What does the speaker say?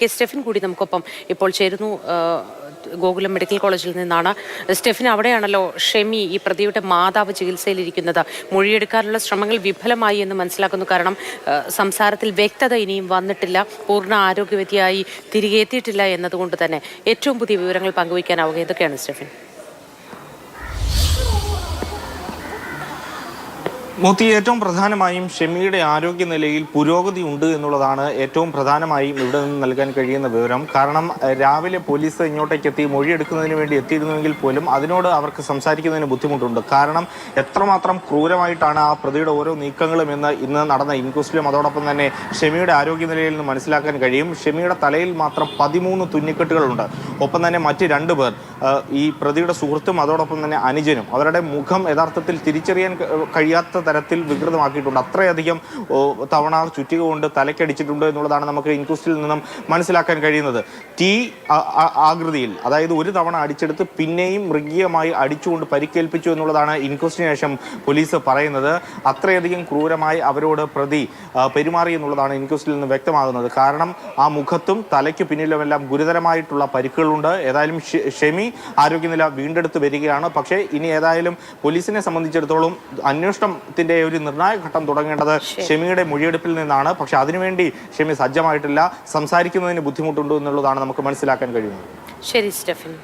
K Stephin കൂടി നമുക്കൊപ്പം ഇപ്പോൾ ചേരുന്നു ഗോകുലം മെഡിക്കൽ കോളേജിൽ നിന്നാണ്. സ്റ്റെഫിൻ അവിടെയാണല്ലോ ഷെമി ഈ പ്രതിയുടെ മാതാവ് ചികിത്സയിലിരിക്കുന്നത്. മൊഴിയെടുക്കാനുള്ള ശ്രമങ്ങൾ വിഫലമായി എന്ന് മനസ്സിലാക്കുന്നു. കാരണം സംസാരത്തിൽ വ്യക്തത ഇനിയും വന്നിട്ടില്ല. പൂർണ ആരോഗ്യവതിയായി തിരികെ എത്തിയിട്ടില്ല എന്നതുകൊണ്ട് തന്നെ ഏറ്റവും പുതിയ വിവരങ്ങൾ പങ്കുവയ്ക്കാനാവുക. എന്തൊക്കെയാണ് സ്റ്റെഫിൻ? മോത്തി ഏറ്റവും പ്രധാനമായും ഷെമിയുടെ ആരോഗ്യനിലയിൽ പുരോഗതി ഉണ്ട് എന്നുള്ളതാണ് ഏറ്റവും പ്രധാനമായും ഇവിടെ നിന്ന് നൽകാൻ കഴിയുന്ന വിവരം. കാരണം രാവിലെ പോലീസ് ഇങ്ങോട്ടേക്ക് എത്തി മൊഴിയെടുക്കുന്നതിന് വേണ്ടി എത്തിയിരുന്നുവെങ്കിൽ പോലും അതിനോട് അവർക്ക് സംസാരിക്കുന്നതിന് ബുദ്ധിമുട്ടുണ്ട്. കാരണം എത്രമാത്രം ക്രൂരമായിട്ടാണ് ആ പ്രതിയുടെ ഓരോ നീക്കങ്ങളും എന്ന് ഇന്ന് നടന്ന ഇൻക്വസ്റ്റിലും അതോടൊപ്പം തന്നെ ഷെമിയുടെ ആരോഗ്യനിലയിൽ നിന്ന് മനസ്സിലാക്കാൻ കഴിയും. ഷെമിയുടെ തലയിൽ മാത്രം പതിമൂന്ന് തുന്നിക്കെട്ടുകളുണ്ട്. ഒപ്പം തന്നെ മറ്റ് രണ്ട് പേർ. ഈ പ്രതിയുടെ സുഹൃത്തും അതോടൊപ്പം തന്നെ അനുജനും അവരുടെ മുഖം യഥാർത്ഥത്തിൽ തിരിച്ചറിയാൻ കഴിയാത്ത തരത്തിൽ വികൃതമാക്കിയിട്ടുണ്ട്. അത്രയധികം തവണ ചുറ്റിക കൊണ്ട് തലക്കടിച്ചിട്ടുണ്ട് എന്നുള്ളതാണ് നമുക്ക് ഇൻക്വസ്റ്റിൽ നിന്നും മനസ്സിലാക്കാൻ കഴിയുന്നത്. ടി ആകൃതിയിൽ അതായത് ഒരു തവണ അടിച്ചെടുത്ത് പിന്നെയും മൃഗീയമായി അടിച്ചുകൊണ്ട് പരിക്കേൽപ്പിച്ചു എന്നുള്ളതാണ് ഇൻക്വസ്റ്റിന് ശേഷം പോലീസ് പറയുന്നത്. അത്രയധികം ക്രൂരമായി അവരോട് പ്രതി പെരുമാറി എന്നുള്ളതാണ് ഇൻക്വസ്റ്റിൽ നിന്ന് വ്യക്തമാകുന്നത്. കാരണം ആ മുഖത്തും തലയ്ക്ക് പിന്നിലുമെല്ലാം ഗുരുതരമായിട്ടുള്ള പരിക്കുകളുണ്ട്. ഏതായാലും ഷെ- ആരോഗ്യനില വീണ്ടെടുത്ത് വരികയാണ്. പക്ഷേ ഇനി ഏതായാലും പോലീസിനെ സംബന്ധിച്ചിടത്തോളം അന്വേഷണത്തിന്റെ ഒരു നിർണായക ഘട്ടം തുടങ്ങേണ്ടത് ഷെമിയുടെ മൊഴിയെടുപ്പിൽ നിന്നാണ്. പക്ഷെ അതിനുവേണ്ടി ഷെമി സജ്ജമായിട്ടില്ല. സംസാരിക്കുന്നതിന് ബുദ്ധിമുട്ടുണ്ടോ എന്നുള്ളതാണ് നമുക്ക് മനസ്സിലാക്കാൻ കഴിയുന്നത്. ശരി സ്റ്റെഫിൻ.